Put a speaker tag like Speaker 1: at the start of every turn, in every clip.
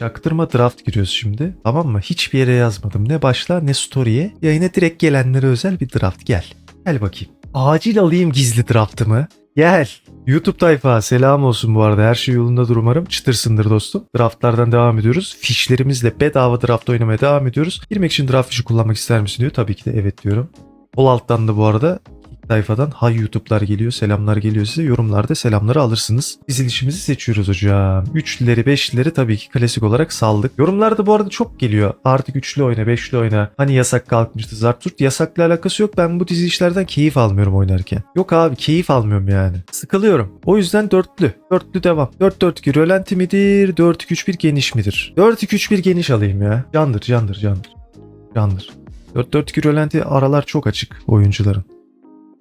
Speaker 1: Çaktırma draft giriyoruz şimdi. Tamam mı? Hiçbir yere yazmadım. Ne başla ne story'e. Yayına direkt gelenlere özel bir draft. Gel. Gel bakayım. Acil alayım gizli draftımı. Gel. YouTube tayfa selam olsun bu arada. Her şey yolundadır umarım. Çıtırsındır dostum. Draftlardan devam ediyoruz. Fişlerimizle bedava draft oynamaya devam ediyoruz. Girmek için draft fişi kullanmak ister misin diyor. Tabii ki de evet diyorum. Sol alttan da bu arada sayfadan hay YouTube'lar geliyor, selamlar geliyor size. Yorumlarda selamları alırsınız. Dizilişimizi seçiyoruz hocam. Üçlüleri, beşlileri tabii ki klasik olarak saldık. Yorumlarda bu arada çok geliyor. Artık üçlü oyna, beşli oyna. Hani yasak kalkmıştı Zarturt. Yasakla alakası yok. Ben bu dizilişlerden keyif almıyorum oynarken. Yok abi keyif almıyorum yani. Sıkılıyorum. O yüzden dörtlü. Dörtlü devam. 4-4-2 rölanti midir? 4-2-3-1 geniş midir? 4-2-3-1 geniş alayım ya. Candır, candır, candır. Candır. 4-4-2 rölanti aralar çok açık oyuncuların.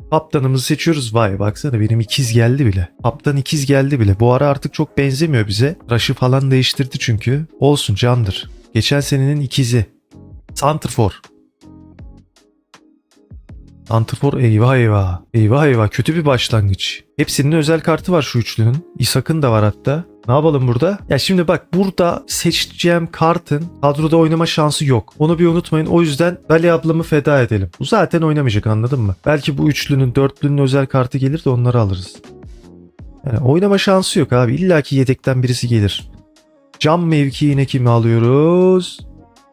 Speaker 1: Kaptanımızı seçiyoruz. Vay baksana benim ikiz geldi bile. Kaptan ikiz geldi bile. Bu ara artık çok benzemiyor bize. Raşı falan değiştirdi çünkü. Olsun candır. Geçen senenin ikizi. Santrfor. Santrfor eyvah eyvah. Eyvah eyvah kötü bir başlangıç. Hepsinin özel kartı var şu üçlünün. İshak'ın da var hatta. Ne yapalım burada? Ya şimdi bak burada seçeceğim kartın kadroda oynama şansı yok. Onu bir unutmayın. O yüzden Dali ablamı feda edelim. Bu zaten oynamayacak anladın mı? Belki bu üçlünün, dörtlünün özel kartı gelir de onları alırız. Yani oynama şansı yok abi. İlla ki yedekten birisi gelir. Cam mevkiine kimi alıyoruz?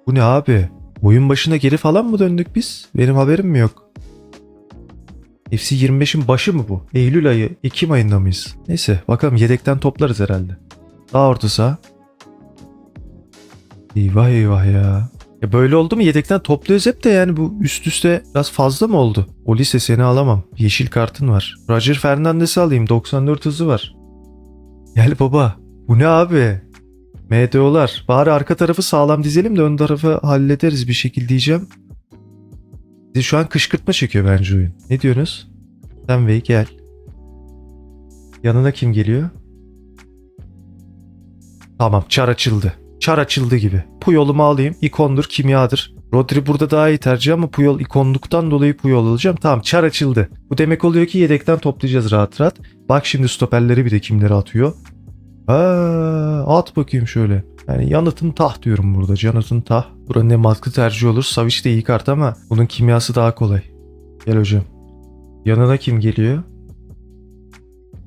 Speaker 1: Bu ne abi? Oyun başına geri falan mı döndük biz? Benim haberim mi yok? FC 25'in başı mı bu? Eylül ayı, Ekim ayında mıyız? Neyse bakalım yedekten toplarız herhalde. Sağ orta saha. Eyvah eyvah ya. Ya böyle oldu mu yedekten topluyoruz hep de yani bu üst üste biraz fazla mı oldu? O lise seni alamam. Yeşil kartın var. Roger Fernandes'i alayım. 94 hızı var. Gel baba. Bu ne abi? MDO'lar. Bari arka tarafı sağlam dizelim de ön tarafı hallederiz bir şekilde diyeceğim. Şu an kışkırtma çekiyor bence oyun. Ne diyorsunuz? Senvey gel. Yanına kim geliyor? Tamam çar açıldı. Çar açıldı gibi. Puyol'umu alayım. İkondur, kimyadır. Rodri burada daha iyi tercih ama Puyol ikonluktan dolayı Puyol alacağım. Tamam çar açıldı. Bu demek oluyor ki yedekten toplayacağız rahat rahat. Bak şimdi stoperleri bir de kimleri atıyor. Aa, at bakayım şöyle. Yani yanıtın tah diyorum burada. Jonathan tah. Buranın ne mantıklı tercih olur. Savic de iyi kart ama bunun kimyası daha kolay. Gel hocam. Yanına kim geliyor?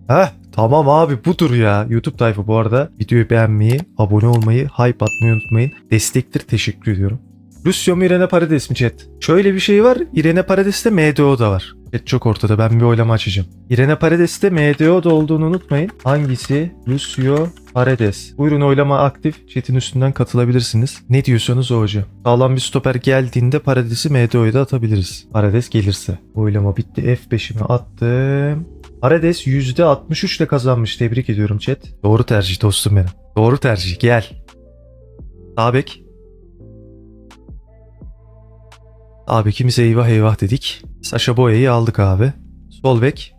Speaker 1: Heh tamam abi budur ya. YouTube tayfa bu arada videoyu beğenmeyi, abone olmayı, hype atmayı unutmayın. Destektir teşekkür ediyorum. Lucio mu Irene Paredes mi chat? Şöyle bir şey var. Irene Paredes'te MDO da var. Chat çok ortada. Ben bir oylama açacağım. Irene Paredes'te MDO da olduğunu unutmayın. Hangisi? Lucio Paredes. Buyurun oylama aktif. Chat'in üstünden katılabilirsiniz. Ne diyorsanız o hocam. Sağlam bir stoper geldiğinde Paredes'i MDO'ya da atabiliriz. Paredes gelirse. Oylama bitti. F5'imi attım. Paredes %63 ile kazanmış. Tebrik ediyorum chat. Doğru tercih dostum benim. Doğru tercih. Gel. Sağ Abi ikimiz eyvah eyvah dedik. Sasha Boya'yı aldık abi. Sol bek.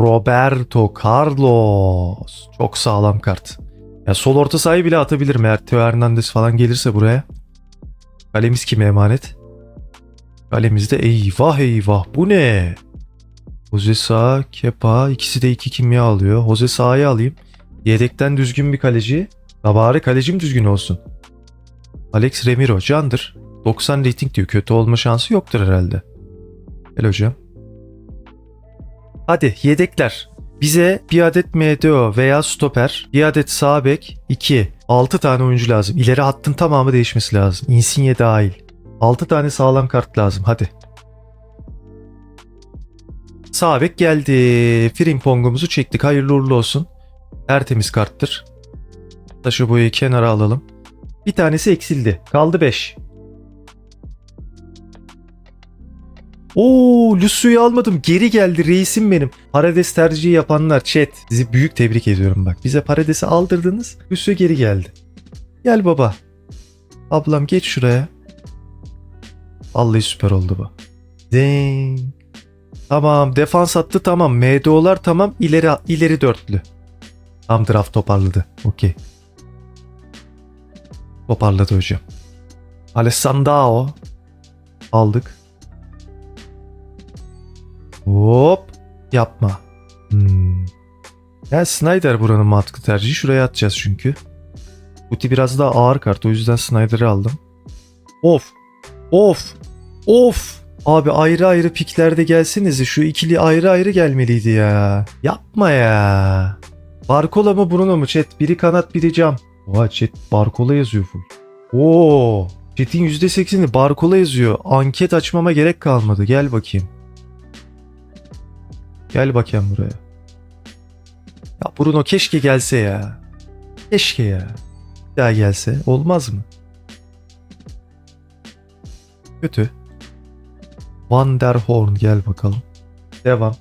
Speaker 1: Roberto Carlos. Çok sağlam kart. Ya sol orta sahayı bile atabilirim eğer Teo Hernandez falan gelirse buraya. Kalemiz kime emanet? Kalemizde eyvah eyvah bu ne? Jose Sağ, Kepa ikisi de iki kimya alıyor. Jose Sağ'ı alayım. Yedekten düzgün bir kaleci. Ya bari kalecim düzgün olsun. Alex Remiro candır. 90 rating diyor. Kötü olma şansı yoktur herhalde. Gel hocam. Hadi yedekler. Bize bir adet MDO veya stoper, bir adet sağ bek, 2, 6 tane oyuncu lazım. İleri hattın tamamı değişmesi lazım. Insigne dahil. 6 tane sağlam kart lazım. Hadi. Sağ bek geldi. Frimpong'umuzu çektik. Hayırlı uğurlu olsun. Tertemiz karttır. Taşı boyayı kenara alalım. Bir tanesi eksildi. Kaldı 5. Oo, Lucio'yu almadım. Geri geldi reisim benim. Paredes tercihi yapanlar chat. Sizi büyük tebrik ediyorum bak. Bize Paredes'i aldırdınız. Lucio geri geldi. Gel baba. Ablam geç şuraya. Vallahi süper oldu bu. Zing. Tamam defans attı tamam. MDO'lar tamam. İleri ileri dörtlü. Tam draft toparladı. Okey. Toparladı hocam. Alessandro. Aldık. Hop. Yapma. Hmm. Ya Snyder buranın mantıklı tercihi. Şuraya atacağız çünkü. Guti biraz daha ağır kart. O yüzden Snyder'ı aldım. Of. Of. Of. Abi ayrı ayrı piklerde gelsenize. Şu ikili ayrı ayrı gelmeliydi ya. Yapma ya. Barkola mı Bruno mu chat? Biri kanat biri cam. Oha chat Barkola yazıyor full. Oo. Chat'in %80'i Barkola yazıyor. Anket açmama gerek kalmadı. Gel bakayım. Gel bakayım buraya. Ya Bruno keşke gelse ya. Keşke ya. Bir daha gelse. Olmaz mı? Kötü. Van der Horn gel bakalım. Devam.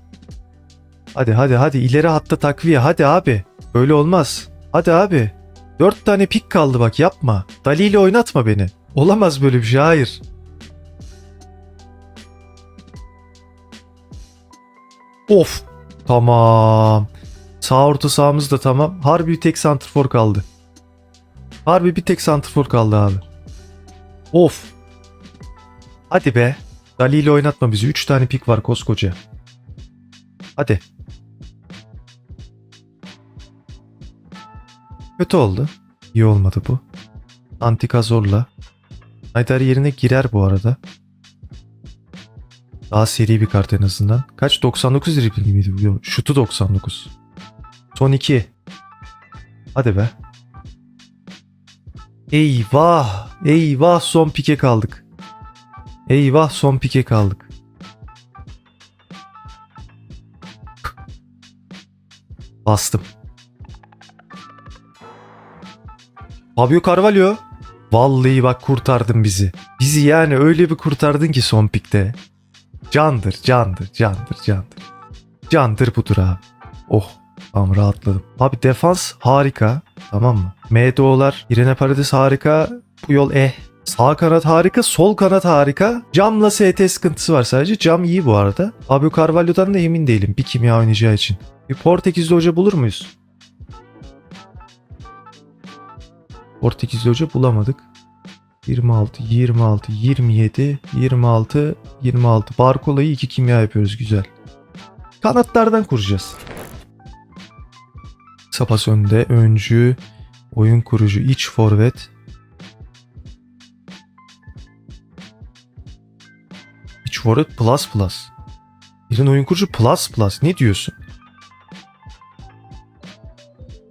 Speaker 1: Hadi hadi hadi ileri hatta takviye hadi abi. Böyle olmaz. Hadi abi. Dört tane pik kaldı bak yapma. Dali ile oynatma beni. Olamaz böyle bir şey hayır. Of. Tamam. Sağ orta sahamız da tamam. Harbi bir tek santrfor kaldı. Harbi bir tek santrfor kaldı abi. Of. Hadi be. Dali ile oynatma bizi. 3 tane pik var koskoca. Hadi. Kötü oldu. İyi olmadı bu. Antika zorla. Haydar yerine girer bu arada. Daha seri bir kart en azından. Kaç? 99 dribbling miydi bu? Şutu 99. Son 2. Hadi be. Eyvah. Eyvah son pike kaldık. Eyvah son pike kaldık. Bastım. Fabio Carvalho. Vallahi bak kurtardın bizi. Bizi yani öyle bir kurtardın ki son pikte. Candır, candır, candır, candır. Candır budur abi. Oh, tamam rahatladım. Abi defans harika, tamam mı? MDO'lar, Irene Paredes harika, bu yol eh. Sağ kanat harika, sol kanat harika. Camla ST sıkıntısı var sadece. Cam iyi bu arada. Fabio Carvalho'dan da emin değilim bir kimya oynayacağı için. Bir Portekizli hoca bulur muyuz? Portekizli hoca bulamadık. 26, 26, 27, 26, 26. Barkola'yı iki kimya yapıyoruz güzel. Kanatlardan kuracağız. Sapas önde, öncü, oyun kurucu, iç forvet. İç forvet plus plus. Birin oyun kurucu plus plus. Ne diyorsun?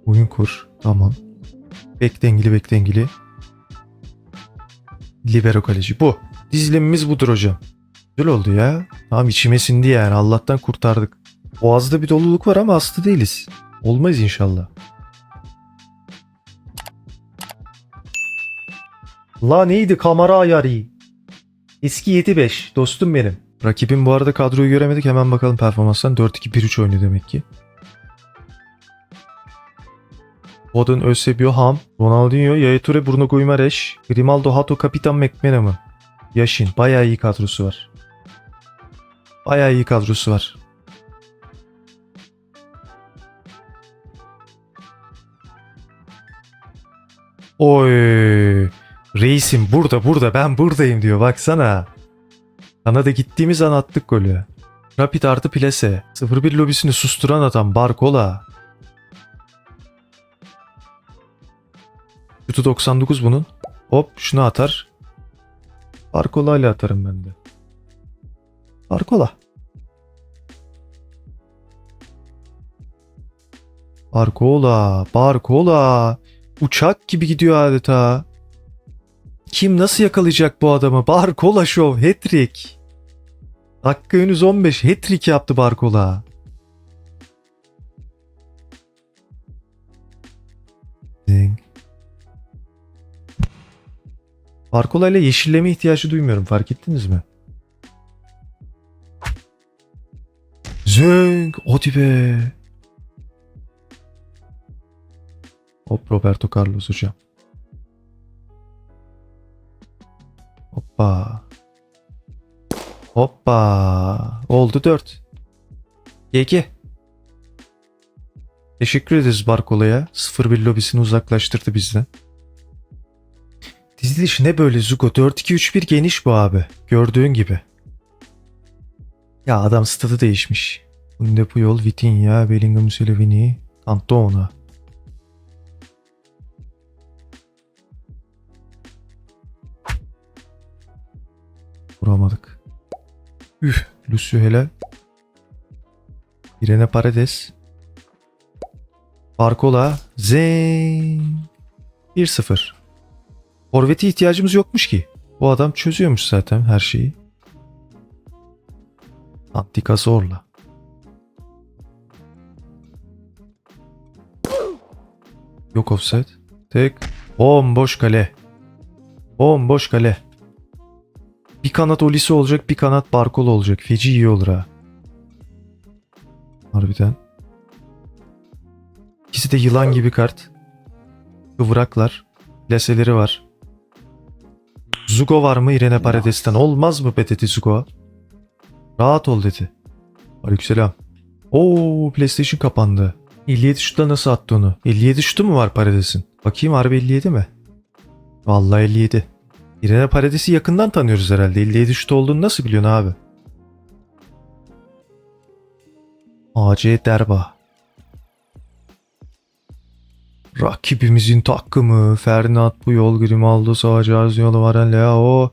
Speaker 1: Oyun kur. Tamam. Bek dengeli bek dengeli. Libero kaleci bu. Dizilimimiz budur hocam. Güzel oldu ya. Tamam içime sindi yani Allah'tan kurtardık. Boğazda bir doluluk var ama hasta değiliz. Olmayız inşallah. La neydi kamera ayarı? Eski 7-5 dostum benim. Rakibim bu arada kadroyu göremedik hemen bakalım performanstan 4-2-1-3 oynuyor demek ki. Foden, Eusebio, Ham, Ronaldinho, Yaya Toure, Bruno Guimaraes, Grimaldo, Hato, Kapitan McManaman. Yaşin. Bayağı iyi kadrosu var. Bayağı iyi kadrosu var. Oy. Reisim burada burada ben buradayım diyor baksana. Kanada gittiğimiz an attık golü. Rapid artı plase. 0-1 lobisini susturan adam Barcola. Şutu 99 bunun. Hop şunu atar. Barcola ile atarım ben de. Barcola. Barcola. Barcola. Uçak gibi gidiyor adeta. Kim nasıl yakalayacak bu adamı? Barcola Show. Hat-trick. Dakika henüz 15. Hat-trick yaptı Barcola. Barcola ile yeşilleme ihtiyacı duymuyorum. Fark ettiniz mi? Zeng. Hadi be. Hop Roberto Carlos hocam. Hoppa. Hoppa. Oldu 4. GG. Teşekkür ederiz Barkola'ya. 0-1 lobisini uzaklaştırdı bizden. Diziliş ne böyle Zuko? 4-2-3-1 geniş bu abi. Gördüğün gibi. Ya adam stadı değişmiş. Bunda Puyol, Vitinha, Bellingham, Mussolini, Cantona. Vuramadık. Üf, Lucio helal. Irene Paredes. Barcola. Zeng. 1-0. Forvet'e ihtiyacımız yokmuş ki. Bu adam çözüyormuş zaten her şeyi. Antika zorla. Yok offset. Tek. Bomboş kale. Bomboş kale. Bir kanat Olisi olacak, bir kanat Barkol olacak. Feci iyi olur ha. Harbiden. İkisi de yılan gibi kart. Kıvraklar. Plaseleri var. Zugo var mı Irene Paredes'ten? Olmaz mı be dedi Zugo? Rahat ol dedi. Aleykümselam. Oo PlayStation kapandı. 57 şutla nasıl attı onu? 57 şutu mu var Paredes'in? Bakayım harbi 57 mi? Vallahi 57. Irene Paredes'i yakından tanıyoruz herhalde. 57 şut olduğunu nasıl biliyorsun abi? AC Derba. Rakibimizin takımı Fernand Puyol, Grimaldo, Savaş Arziyolu, Varane, Leao.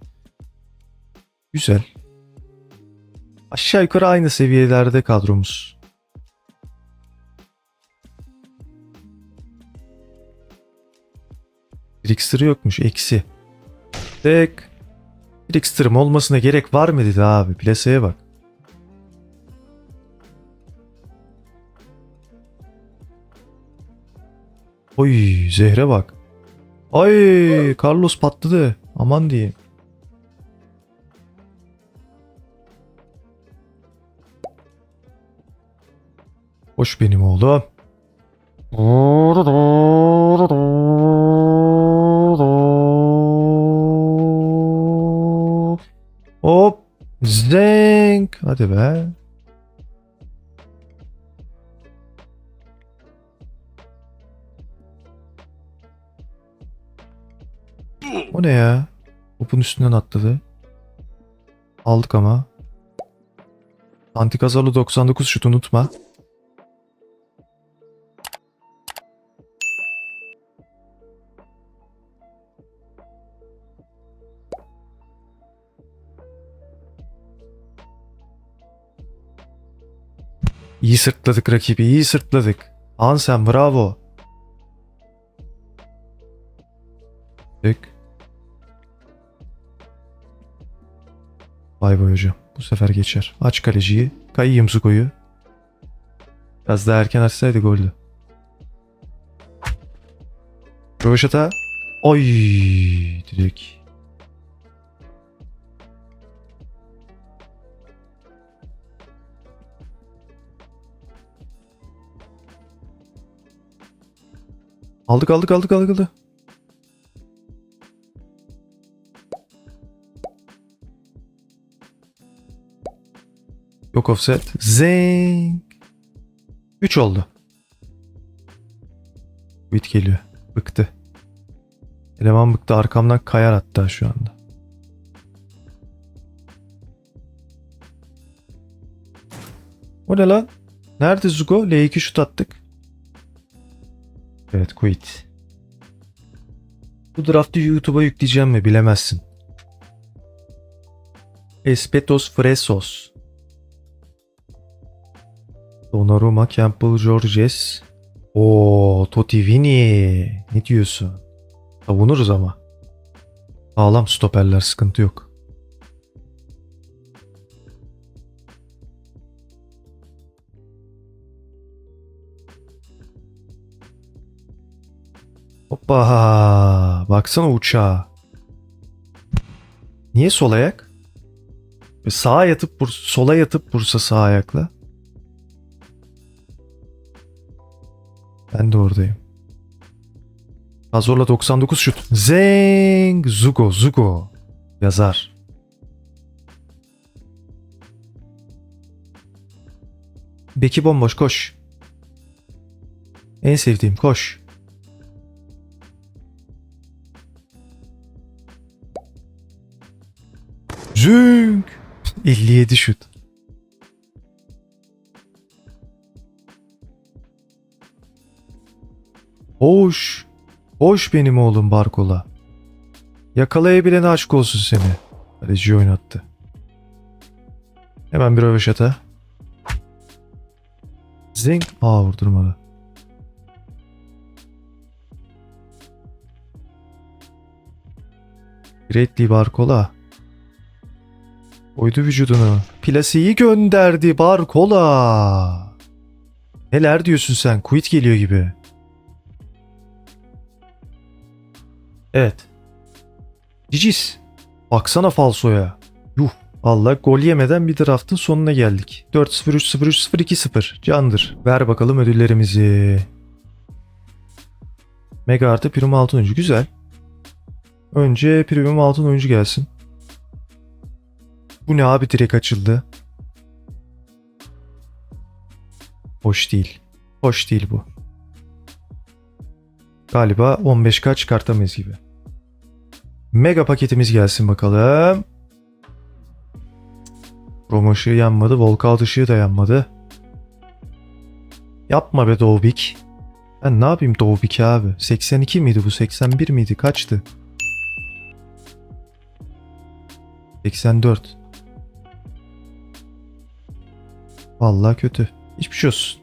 Speaker 1: Güzel. Aşağı yukarı aynı seviyelerde kadromuz. Trickster yokmuş. Eksi. Tek. Trickster'ım olmasına gerek var mı dedi abi. Plaseye bak. Oy zehre bak. Ay Carlos patladı. Aman diyeyim. Hoş benim oğlum. Hop. Zenk. Hadi be. O ne ya? Topun üstünden atladı. Aldık ama. Antikazarlı 99 şut unutma. İyi sırtladık rakibi, iyi sırtladık. Hansen bravo. Tık. Vay vay hocam. Bu sefer geçer. Aç kaleciyi. Kayayım Zuko'yu. Biraz daha erken açsaydı goldü. Röveşata. Oy direkt. Aldık aldık aldık aldık aldık. Yok offset. Zing. 3 oldu. Bit geliyor. Bıktı. Eleman bıktı. Arkamdan kayar hatta şu anda. O ne lan? Nerede Zugo? L2 şut attık. Evet quit. Bu draftı YouTube'a yükleyeceğim mi bilemezsin. Espetos Fresos. Donnarumma, Campbell, Georges. Oo, Totti Vini. Ne diyorsun? Savunuruz ama. Sağlam stoperler sıkıntı yok. Hoppa! Baksana uçağa. Niye sol ayak? Sağa yatıp sola yatıp vursa sağ ayakla. Ben de oradayım. Azorla 99 şut. Zeng! Zugo, Zugo. Yazar. Beki bomboş koş. En sevdiğim koş. Zünk! 57 şut. Hoş. Hoş benim oğlum Barkola. Yakalayabilene aşk olsun seni. Kaleci oynattı. Hemen bir röveşata. Zing. Aa vurdurmadı. Greatly Barkola. Oydu vücudunu. Plasiyi gönderdi Barkola. Neler diyorsun sen? Quit geliyor gibi. Evet. Cicis. Baksana falsoya. Yuh. Allah gol yemeden bir draftın sonuna geldik. 4-0-3-0-3-0-2-0. Candır. Ver bakalım ödüllerimizi. Mega artı prim altın oyuncu. Güzel. Önce premium altın oyuncu gelsin. Bu ne abi direkt açıldı. Hoş değil. Hoş değil bu. Galiba 15k çıkartamayız gibi. Mega paketimiz gelsin bakalım. Rom ışığı yanmadı. Volkalt ışığı da yanmadı. Yapma be Dovbik. Ben ne yapayım Dovbik abi? 82 miydi bu? 81 miydi? Kaçtı? 84. Vallahi kötü. Hiçbir şey olsun.